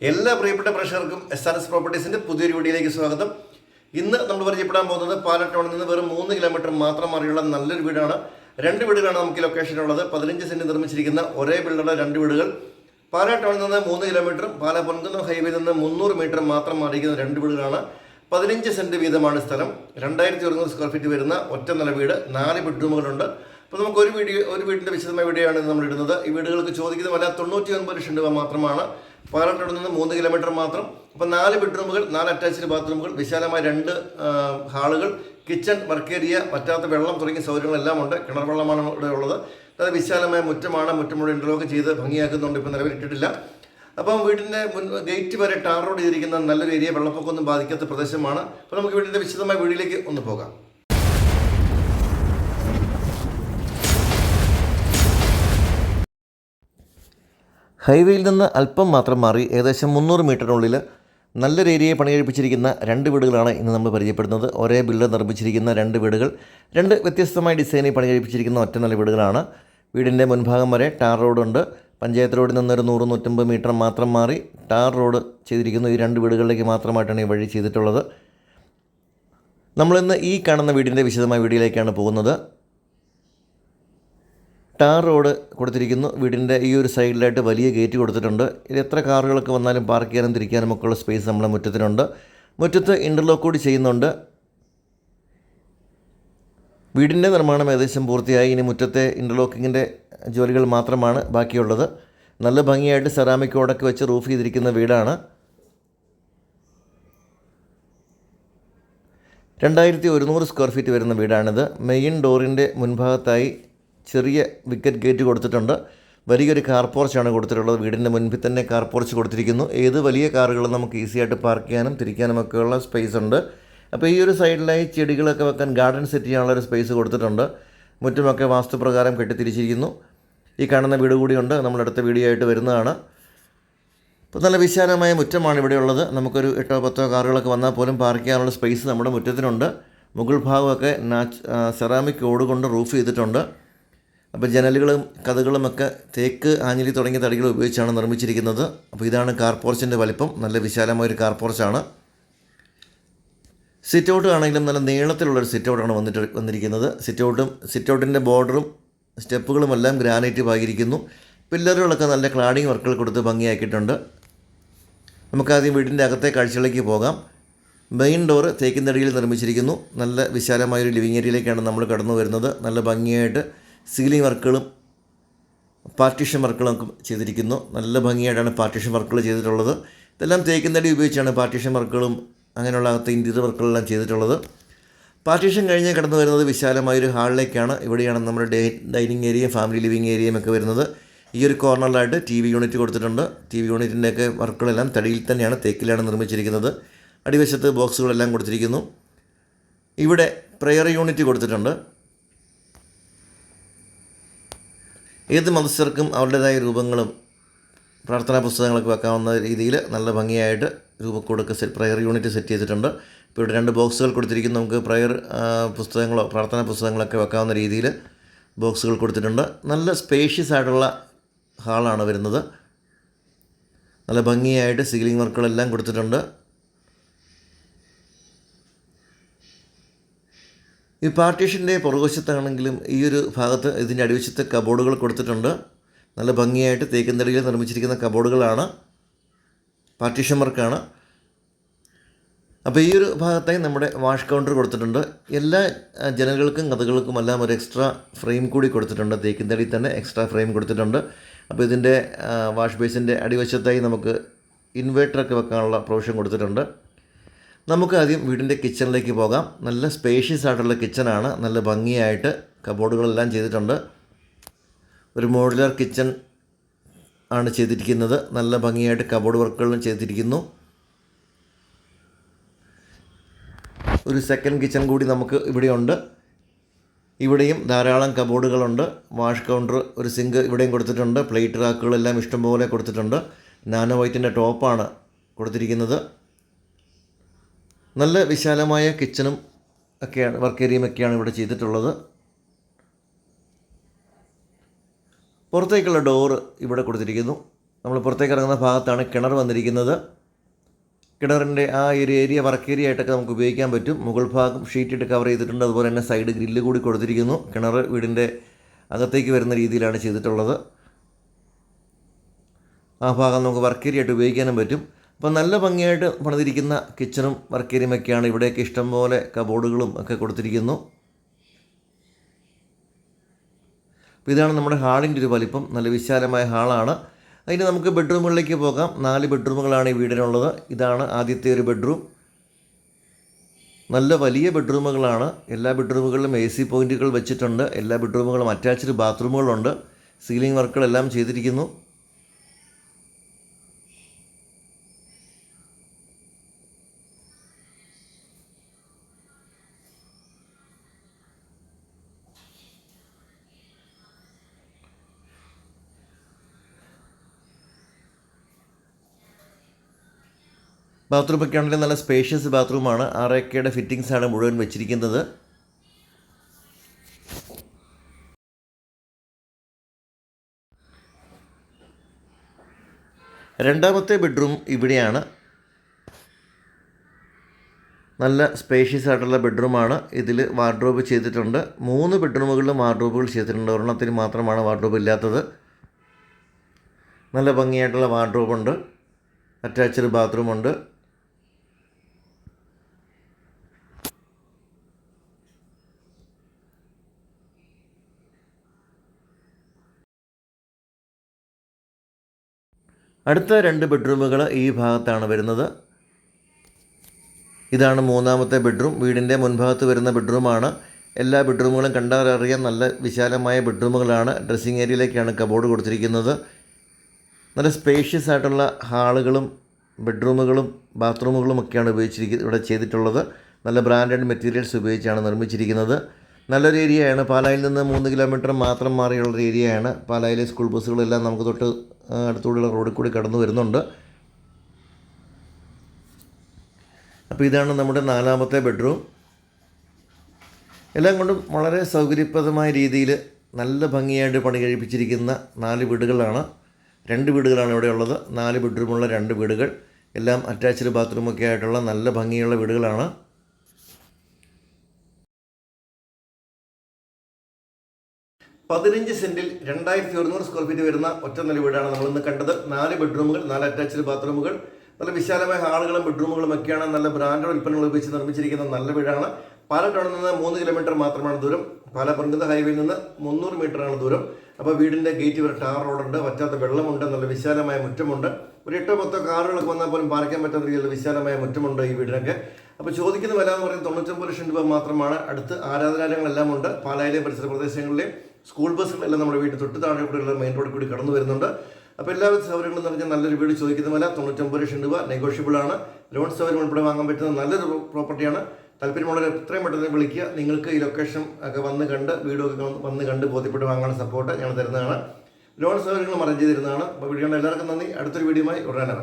എല്ലാ പ്രിയപ്പെട്ട പ്രേക്ഷകർക്കും എസ് ആർ എസ് പ്രോപ്പർട്ടീസിന്റെ പുതിയൊരു വീഡിയോയിലേക്ക് സ്വാഗതം. ഇന്ന് നമ്മൾ പരിചയപ്പെടാൻ പോകുന്നത് പാലട്ടോണിൽ നിന്ന് വെറും മൂന്ന് കിലോമീറ്റർ മാത്രം മാറിയുള്ള നല്ലൊരു വീടാണ്. രണ്ട് വീടുകളാണ് നമുക്ക് ലൊക്കേഷൻ ഉള്ളത്. പതിനഞ്ച് സെന്റ് നിർമ്മിച്ചിരിക്കുന്ന ഒരേ ബിൽഡറുടെ രണ്ട് വീടുകൾ. പാലട്ടോണിൽ നിന്ന് മൂന്ന് കിലോമീറ്ററും പാല പൊൻകുന്നം ഹൈവേയിൽ നിന്ന് മുന്നൂറ് മീറ്റർ മാത്രം മാറിയിരിക്കുന്ന രണ്ട് വീടുകളാണ്. പതിനഞ്ച് സെന്റ് വീതമാണ് സ്ഥലം. രണ്ടായിരത്തി ഒരുന്നൂറ് സ്ക്വയർ ഫീറ്റ് വരുന്ന ഒറ്റ നില വീട്. നാല് ബെഡ്റൂമുകളുണ്ട് അപ്പോൾ നമുക്ക് ഒരു വീഡിയോ ഒരു വീടിന്റെ വിശദമായ വീഡിയോ ആണ് നമ്മൾ ഇടുന്നത്. ഈ വീടുകൾക്ക് ചോദിക്കുന്ന വില തൊണ്ണൂറ്റി ഒൻപത് ലക്ഷം രൂപ മാത്രമാണ്. പാലക്കാട് നിന്ന് മൂന്ന് കിലോമീറ്റർ മാത്രം. അപ്പോൾ നാല് ബെഡ്റൂമുകൾ നാല് അറ്റാച്ച്ഡ് ബാത്റൂമുകൾ വിശാലമായ രണ്ട് ഹാളുകൾ കിച്ചൺ വർക്ക് ഏരിയ പറ്റാത്ത വെള്ളം തുടങ്ങിയ സൗകര്യങ്ങളെല്ലാം ഉണ്ട്. കിണർ വെള്ളമാണ് ഇവിടെ ഉള്ളത്. അതായത് വിശാലമായ മുറ്റമാണ്. മുറ്റം മുഴുവൻ ഇന്റർലോക്ക് ചെയ്ത് ഭംഗിയാക്കുന്നുണ്ട്. ഇപ്പോൾ നിലവിലിട്ടിട്ടില്ല അപ്പം വീടിന്റെ മുൻ ഗേറ്റ് വരെ ടാർ റോഡ് ചെയ്തിരിക്കുന്ന നല്ലൊരു ഏരിയ വെള്ളപ്പൊക്കമൊന്നും ബാധിക്കാത്ത പ്രദേശമാണ്. അപ്പോൾ നമുക്ക് വീടിന്റെ വിശദമായ വീടിലേക്ക് ഒന്ന് പോകാം. ഹൈവേയിൽ നിന്ന് അല്പം മാത്രം മാറി ഏകദേശം മുന്നൂറ് മീറ്ററിനുള്ളിൽ നല്ല രീതിയെ പണികഴിപ്പിച്ചിരിക്കുന്ന രണ്ട് വീടുകളാണ് ഇന്ന് നമ്മൾ പരിചയപ്പെടുന്നത്. ഒരേ ബിൽഡർ നിർമ്മിച്ചിരിക്കുന്ന രണ്ട് വീടുകൾ രണ്ട് വ്യത്യസ്തമായ ഡിസൈനിൽ പണികഴിപ്പിച്ചിരിക്കുന്ന നല്ല വീടുകളാണ്. വീടിന്റെ മുൻഭാഗം വരെ ടാർ റോഡുണ്ട്. പഞ്ചായത്ത് റോഡിൽ നിന്നൊരു നൂറ് നൂറ്റമ്പത് മീറ്റർ മാത്രം മാറി ടാർ റോഡ് ചെയ്തിരിക്കുന്നു ഈ രണ്ട് വീടുകളിലേക്ക് മാത്രമായിട്ടാണ് ഈ വഴി ചെയ്തിട്ടുള്ളത്. നമ്മളിന്ന് ഈ കാണുന്ന വീടിന്റെ വിശദമായ വീഡിയോയിലേക്കാണ് പോകുന്നത്. ടാർ റോഡ് കൊടുത്തിരിക്കുന്നു. വീടിന്റെ ഈ ഒരു സൈഡിലായിട്ട് വലിയ ഗേറ്റ് കൊടുത്തിട്ടുണ്ട്. ഇത് എത്ര കാറുകളൊക്കെ വന്നാലും പാർക്ക് ചെയ്യാനും തിരിക്കാനും ഒക്കെ ഉള്ള സ്പേസ് നമ്മളെ മുറ്റത്തിനുണ്ട്. മുറ്റത്ത് ഇന്റർലോക്ക് കൂടി ചെയ്യുന്നുണ്ട്. വീടിന്റെ നിർമ്മാണം ഏകദേശം പൂർത്തിയായി. ഇനി മുറ്റത്തെ ഇന്റർലോക്കിങ്ങിന്റെ ജോലികൾ മാത്രമാണ് ബാക്കിയുള്ളത്. നല്ല ഭംഗിയായിട്ട് സെറാമിക് ഓടൊക്കെ വെച്ച് റൂഫ് ചെയ്തിരിക്കുന്ന വീടാണ്. രണ്ടായിരത്തി ഒരുന്നൂറ് സ്ക്വയർ ഫീറ്റ് വരുന്ന വീടാണിത്. മെയിൻ ഡോറിന്റെ മുൻഭാഗത്തായി ചെറിയ വിക്കറ്റ് ഗേറ്റ് കൊടുത്തിട്ടുണ്ട്. വലിയൊരു കാർ പോർച്ചാണ് കൊടുത്തിട്ടുള്ളത്. വീടിന്റെ മുൻപിൽ തന്നെ കാർ പോർച്ച് കൊടുത്തിരിക്കുന്നു. ഏത് വലിയ കാറുകളും നമുക്ക് ഈസി ആയിട്ട് പാർക്ക് ചെയ്യാനും തിരിക്കാനും ഒക്കെയുള്ള സ്പേസ് ഉണ്ട്. അപ്പോൾ ഈ ഒരു സൈഡിലായി ചെടികളൊക്കെ വെക്കാൻ ഗാർഡൻ സെറ്റ് ചെയ്യാനുള്ള ഒരു സ്പേസ് കൊടുത്തിട്ടുണ്ട്. മുറ്റുമൊക്കെ വാസ്തുപ്രകാരം കെട്ടിത്തിരിച്ചിരിക്കുന്നു. ഈ കാണുന്ന വീട് കൂടിയുണ്ട് നമ്മളടുത്ത വീഡിയോ ആയിട്ട് വരുന്നതാണ്. ഇപ്പോൾ നല്ല വിശാലമായ മുറ്റമാണ് ഇവിടെയുള്ളത് നമുക്കൊരു എട്ടോ പത്തോ കാറുകളൊക്കെ വന്നാൽ പോലും പാർക്ക് ചെയ്യാനുള്ള സ്പേസ് നമ്മുടെ മുറ്റത്തിനുണ്ട്. മുകൾ ഭാഗമൊക്കെ നാച്ച് സെറാമിക് ഓട് കൊണ്ട് റൂഫ് ചെയ്തിട്ടുണ്ട്. അപ്പോൾ ജനലുകളും കഥകളുമൊക്കെ തേക്ക് ആഞ്ഞിലി തുടങ്ങിയ തടികൾ ഉപയോഗിച്ചാണ് നിർമ്മിച്ചിരിക്കുന്നത്. അപ്പോൾ ഇതാണ് കാർ പോർച്ചിന്റെ വലിപ്പം. നല്ല വിശാലമായ ഒരു കാർ പോർച്ചാണ്. സിറ്റ് ഔട്ട് ആണെങ്കിലും നല്ല നീളത്തിലുള്ളൊരു സിറ്റ് ഔട്ടാണ് വന്നിട്ട് വന്നിരിക്കുന്നത്. സിറ്റ് ഔട്ടും സിറ്റ് ഔട്ടിന്റെ ബോർഡറും സ്റ്റെപ്പുകളും എല്ലാം ഗ്രാനൈറ്റ് പാകിയിരിക്കുന്നു. പില്ലറുകളൊക്കെ നല്ല ക്ലാഡിങ് വർക്കുകൾ കൊടുത്ത് ഭംഗിയാക്കിയിട്ടുണ്ട്. നമുക്കാദ്യം വീടിന്റെ അകത്തെ കാഴ്ചകളിലേക്ക് പോകാം. മെയിൻ ഡോറ് തേക്കിൻതടിയിൽ നിർമ്മിച്ചിരിക്കുന്നു. നല്ല വിശാലമായൊരു ലിവിങ് ഏരിയയിലേക്കാണ് നമ്മൾ കടന്നു വരുന്നത്. നല്ല ഭംഗിയായിട്ട് സീലിംഗ് വർക്കുകളും പാർട്ടീഷൻ വർക്കുകളും ഒക്കെ ചെയ്തിരിക്കുന്നു. നല്ല ഭംഗിയായിട്ടാണ് പാർട്ടീഷൻ വർക്കുകൾ ചെയ്തിട്ടുള്ളത്. ഇതെല്ലാം തേക്കുന്നടി ഉപയോഗിച്ചാണ് പാർട്ടീഷൻ വർക്കുകളും അങ്ങനെയുള്ള അകത്ത് ഇന്റീരിയർ വർക്കുകളെല്ലാം ചെയ്തിട്ടുള്ളത്. പാർട്ടീഷൻ കഴിഞ്ഞ് കടന്നു വരുന്നത് വിശാലമായൊരു ഹാളിലേക്കാണ്. ഇവിടെയാണ് നമ്മുടെ ഡേ ഡൈനിങ് ഏരിയയും ഫാമിലി ലിവിങ് ഏരിയയും ഒക്കെ വരുന്നത്. ഈ ഒരു കോർണറിലായിട്ട് ടി വി യൂണിറ്റ് കൊടുത്തിട്ടുണ്ട്. ടി വി യൂണിറ്റിന്റെയൊക്കെ വർക്കുകളെല്ലാം തടിയിൽ തന്നെയാണ് തേക്കിലാണ് നിർമ്മിച്ചിരിക്കുന്നത്. അടിവശത്ത് ബോക്സുകളെല്ലാം കൊടുത്തിരിക്കുന്നു. ഇവിടെ പ്രെയർ യൂണിറ്റ് കൊടുത്തിട്ടുണ്ട്. ഏത് മതസ്ഥർക്കും അവരുടേതായ രൂപങ്ങളും പ്രാർത്ഥനാ പുസ്തകങ്ങളൊക്കെ വെക്കാവുന്ന രീതിയിൽ നല്ല ഭംഗിയായിട്ട് രൂപക്കൂടൊക്കെ സെറ്റ് പ്രയർ യൂണിറ്റ് സെറ്റ് ചെയ്തിട്ടുണ്ട്. ഇപ്പോൾ ഇവിടെ രണ്ട് ബോക്സുകൾ കൊടുത്തിരിക്കുന്നു. നമുക്ക് പ്രയർ പുസ്തകങ്ങളോ പ്രാർത്ഥനാ പുസ്തകങ്ങളൊക്കെ വെക്കാവുന്ന രീതിയിൽ ബോക്സുകൾ കൊടുത്തിട്ടുണ്ട്. നല്ല സ്പേഷ്യസ് ആയിട്ടുള്ള ഹാളാണ് വരുന്നത്. നല്ല ഭംഗിയായിട്ട് സീലിംഗ് വർക്കുകളെല്ലാം കൊടുത്തിട്ടുണ്ട്. ഈ പാർട്ടീഷന്റെ പുറകുവശത്താണെങ്കിലും ഈ ഒരു ഭാഗത്ത് ഇതിന്റെ അടിവശത്ത് കബോർഡുകൾ കൊടുത്തിട്ടുണ്ട്. നല്ല ഭംഗിയായിട്ട് തേക്കിൻതടിയിൽ നിർമ്മിച്ചിരിക്കുന്ന കബോർഡുകളാണ്. പാർട്ടീഷൻ വർക്കാണ്. അപ്പോൾ ഈ ഒരു ഭാഗത്തായി നമ്മുടെ വാഷ് കൗണ്ടർ കൊടുത്തിട്ടുണ്ട്. എല്ലാ ജനങ്ങൾക്കും കഥകൾക്കും എല്ലാം ഒരു എക്സ്ട്രാ ഫ്രെയിം കൂടി കൊടുത്തിട്ടുണ്ട്. തേക്കുന്നടിയിൽ തന്നെ എക്സ്ട്രാ ഫ്രെയിം കൊടുത്തിട്ടുണ്ട്. അപ്പോൾ ഇതിന്റെ വാഷ് ബേസിന്റെ അടിവശത്തായി നമുക്ക് ഇൻവേർട്ടറൊക്കെ വെക്കാനുള്ള പ്രൊവിഷൻ കൊടുത്തിട്ടുണ്ട്. നമുക്ക് ആദ്യം വീടിന്റെ കിച്ചണിലേക്ക് പോകാം. നല്ല സ്പേഷ്യസ് ആയിട്ടുള്ള കിച്ചണാണ് നല്ല ഭംഗിയായിട്ട് കബോർഡുകളെല്ലാം ചെയ്തിട്ടുണ്ട്. ഒരു മോഡുലാർ കിച്ചൺ ആണ് ചെയ്തിരിക്കുന്നത്. നല്ല ഭംഗിയായിട്ട് കബോർഡ് വർക്കുകളും ചെയ്തിരിക്കുന്നു. ഒരു സെക്കൻഡ് കിച്ചൺ കൂടി നമുക്ക് ഇവിടെയുണ്ട്. ഇവിടെയും ധാരാളം കബോർഡുകളുണ്ട് വാഷ് കൗണ്ടർ ഒരു സിങ്ക് ഇവിടെയും കൊടുത്തിട്ടുണ്ട്. പ്ലേറ്റ് റാക്കുകളെല്ലാം ഇഷ്ടംപോലെ കൊടുത്തിട്ടുണ്ട്. നാനോ വൈറ്റിന്റെ ടോപ്പാണ് കൊടുത്തിരിക്കുന്നത്. നല്ല വിശാലമായ കിച്ചണും ഒക്കെയാണ് വർക്ക് ഏരിയയും ഒക്കെയാണ് ഇവിടെ ചെയ്തിട്ടുള്ളത്. പുറത്തേക്കുള്ള ഡോറ് ഇവിടെ കൊടുത്തിരിക്കുന്നു. നമ്മൾ പുറത്തേക്ക് ഇറങ്ങുന്ന ഭാഗത്താണ് കിണർ വന്നിരിക്കുന്നത്. കിണറിന്റെ ആ ഒരു ഏരിയ വർക്ക് ഏരിയ ആയിട്ടൊക്കെ നമുക്ക് ഉപയോഗിക്കാൻ പറ്റും. മുകൾ ഭാഗം ഷീറ്റിട്ട് കവർ ചെയ്തിട്ടുണ്ട്. അതുപോലെ തന്നെ സൈഡ് ഗ്രില്ല് കൂടി കൊടുത്തിരിക്കുന്നു. കിണർ വീടിന്റെ അകത്തേക്ക് വരുന്ന രീതിയിലാണ് ചെയ്തിട്ടുള്ളത്. ആ ഭാഗം നമുക്ക് വർക്ക് ഏരിയ ആയിട്ട് ഉപയോഗിക്കാനും പറ്റും. അപ്പോൾ നല്ല ഭംഗിയായിട്ട് പണിതിരിക്കുന്ന കിച്ചണും വർക്ക് ഏരിയയുമൊക്കെയാണ് ഇവിടെയൊക്കെ ഇഷ്ടംപോലെ കബോർഡുകളും ഒക്കെ കൊടുത്തിരിക്കുന്നു. അപ്പോൾ ഇതാണ് നമ്മുടെ ഹാളിന്റെ ഒരു വലിപ്പം. നല്ല വിശാലമായ ഹാളാണ്. അതിന് നമുക്ക് ബെഡ്റൂമുകളിലേക്ക് പോകാം. നാല് ബെഡ്റൂമുകളാണ് ഈ വീടിനുള്ളത്. ഇതാണ് ആദ്യത്തെ ഒരു ബെഡ്റൂം നല്ല വലിയ ബെഡ്റൂമുകളാണ് എല്ലാ ബെഡ്റൂമുകളിലും എ സി പോയിന്റുകൾ വെച്ചിട്ടുണ്ട്. എല്ലാ ബെഡ്റൂമുകളും അറ്റാച്ച്ഡ് ബാത്റൂമുകളുണ്ട് സീലിംഗ് വർക്കുകളെല്ലാം ചെയ്തിരിക്കുന്നു. ബാത്റൂം ഒക്കെ ആണെങ്കിലും നല്ല സ്പേഷ്യസ് ബാത്റൂമാണ് ആറേക്കയുടെ ഫിറ്റിംഗ്സ് ആണ് മുഴുവൻ വെച്ചിരിക്കുന്നത്. രണ്ടാമത്തെ ബെഡ്റൂം ഇവിടെയാണ്. നല്ല സ്പേഷ്യസ് ആയിട്ടുള്ള ബെഡ്റൂമാണ് ഇതിൽ വാർഡ്രോബ് ചെയ്തിട്ടുണ്ട്. മൂന്ന് ബെഡ്റൂമുകളിലും വാർഡ്രോബുകൾ ചെയ്തിട്ടുണ്ട്. ഒരെണ്ണത്തിന് മാത്രമാണ് വാർഡ്രോബ് ഇല്ലാത്തത്. നല്ല ഭംഗിയായിട്ടുള്ള വാർഡ്രോബുണ്ട് അറ്റാച്ച്ഡ് ബാത്റൂമുണ്ട് അടുത്ത രണ്ട് ബെഡ്റൂമുകൾ ഈ ഭാഗത്താണ് വരുന്നത്. ഇതാണ് മൂന്നാമത്തെ ബെഡ്റൂം. വീടിന്റെ മുൻഭാഗത്ത് വരുന്ന ബെഡ്റൂമാണ്. എല്ലാ ബെഡ്റൂമുകളും കണ്ടാൽ അറിയാം നല്ല വിശാലമായ ബെഡ്റൂമുകളാണ്. ഡ്രസ്സിങ് ഏരിയയിലേക്കാണ് കബോർഡ് കൊടുത്തിരിക്കുന്നത്. നല്ല സ്പേഷ്യസ് ആയിട്ടുള്ള ഹാളുകളും ബെഡ്റൂമുകളും ബാത്റൂമുകളും ഒക്കെയാണ് ഉപയോഗിച്ചിരിക്കുന്നത് ഇവിടെ ചെയ്തിട്ടുള്ളത്. നല്ല ബ്രാൻഡഡ് മെറ്റീരിയൽസ് ഉപയോഗിച്ചാണ് നിർമ്മിച്ചിരിക്കുന്നത്. നല്ലൊരു ഏരിയയാണ്. പാലായിൽ നിന്ന് മൂന്ന് കിലോമീറ്റർ മാത്രം മാറിയുള്ളൊരു ഏരിയയാണ്. പാലായിലെ സ്കൂൾ ബസ്സുകളെല്ലാം നമുക്ക് തൊട്ട് അടുത്തുകൂടിയുള്ള റോഡിൽ കൂടി കടന്നു വരുന്നുണ്ട്. അപ്പോൾ ഇതാണ് നമ്മുടെ നാലാമത്തെ ബെഡ്റൂം. എല്ലാം കൊണ്ടും വളരെ സൗകര്യപ്രദമായ രീതിയിൽ നല്ല ഭംഗിയായിട്ട് പണി കഴിപ്പിച്ചിരിക്കുന്ന നാല് വീടുകളാണ്. രണ്ട് വീടുകളാണ് ഇവിടെ ഉള്ളത്. നാല് ബെഡ്റൂമുള്ള രണ്ട് വീടുകൾ. എല്ലാം അറ്റാച്ച്ഡ് ബാത്റൂമൊക്കെ ആയിട്ടുള്ള നല്ല ഭംഗിയുള്ള വീടുകളാണ്. പതിനഞ്ച് സെന്റിൽ രണ്ടായിരത്തി ഒരുന്നൂറ് സ്ക്വയർ ഫീറ്റ് വരുന്ന ഒറ്റ നില വീടാണ് നമ്മൾ ഇന്ന് കണ്ടത്. നാല് ബെഡ്റൂമുകൾ നാല് അറ്റാച്ച്ഡ് ബാത്റൂമുകൾ നല്ല വിശാലമായ ഹാളുകളും ബെഡ്റൂമുകളും ഒക്കെയാണ് നല്ല ബ്രാൻഡഡ് ഉൽപ്പന്നങ്ങൾ ഉപയോഗിച്ച് നിർമ്മിച്ചിരിക്കുന്ന നല്ല വീടാണ്. പാലക്കാട് നിന്ന് മൂന്ന് കിലോമീറ്റർ മാത്രമാണ് ദൂരം. പല പർഗത ഹൈവേയിൽ നിന്ന് മുന്നൂറ് മീറ്ററാണ് ദൂരം. അപ്പോൾ വീടിന്റെ ഗേറ്റ് വരെ ടാർ റോഡുണ്ട് വറ്റാത്ത വെള്ളമുണ്ട് നല്ല വിശാലമായ മുറ്റമുണ്ട്. ഒരു എട്ടോ പത്തോ കാറുകളൊക്കെ വന്നാൽ പോലും പാർക്കാൻ പറ്റാത്ത രീതിയിൽ വിശാലമായ മുറ്റമുണ്ട് ഈ വീടിനൊക്കെ. അപ്പോൾ ചോദിക്കുന്ന വില എന്ന് പറയുന്നത് തൊണ്ണൂറ്റൊമ്പത് ലക്ഷം രൂപ മാത്രമാണ്. അടുത്ത് ആരാധനാലയങ്ങളെല്ലാം ഉണ്ട്. പാലായിലെയും പരിസര പ്രദേശങ്ങളിലെയും. സ്കൂൾ ബസ്സുകളെല്ലാം നമ്മുടെ വീട്ടിൽ തൊട്ട് താഴെ ഉള്ള മെയിൻ റോഡിൽ കൂടി കടന്നു വരുന്നുണ്ട്. അപ്പോൾ എല്ലാവിധ സൗകര്യങ്ങളും നിറഞ്ഞ നല്ലൊരു വീട് ചോദിക്കുന്ന വില തൊണ്ണൂറ്റൊമ്പത് ലക്ഷം രൂപ നെഗോഷ്യബിൾ ആണ്. ലോൺ സൗകര്യം ഉൾപ്പെടെ വാങ്ങാൻ പറ്റുന്ന നല്ലൊരു പ്രോപ്പർട്ടിയാണ് താല്പര്യമുള്ളവർ എത്രയും പെട്ടെന്ന് വിളിക്കുക. നിങ്ങൾക്ക് ഈ ലൊക്കേഷൻ ഒക്കെ വന്ന് കണ്ട് വീടൊക്കെ വന്ന് കണ്ട് ബോധ്യപ്പെട്ട് വാങ്ങാനുള്ള സപ്പോർട്ട് ഞങ്ങൾ തരുന്നതാണ്. ലോൺ സൗകര്യങ്ങളും അറേഞ്ച് ചെയ്തിരുന്നതാണ് അപ്പോൾ വീഡിയോ എല്ലാവർക്കും നന്ദി. അടുത്തൊരു വീഡിയോയുമായി ഉടനെ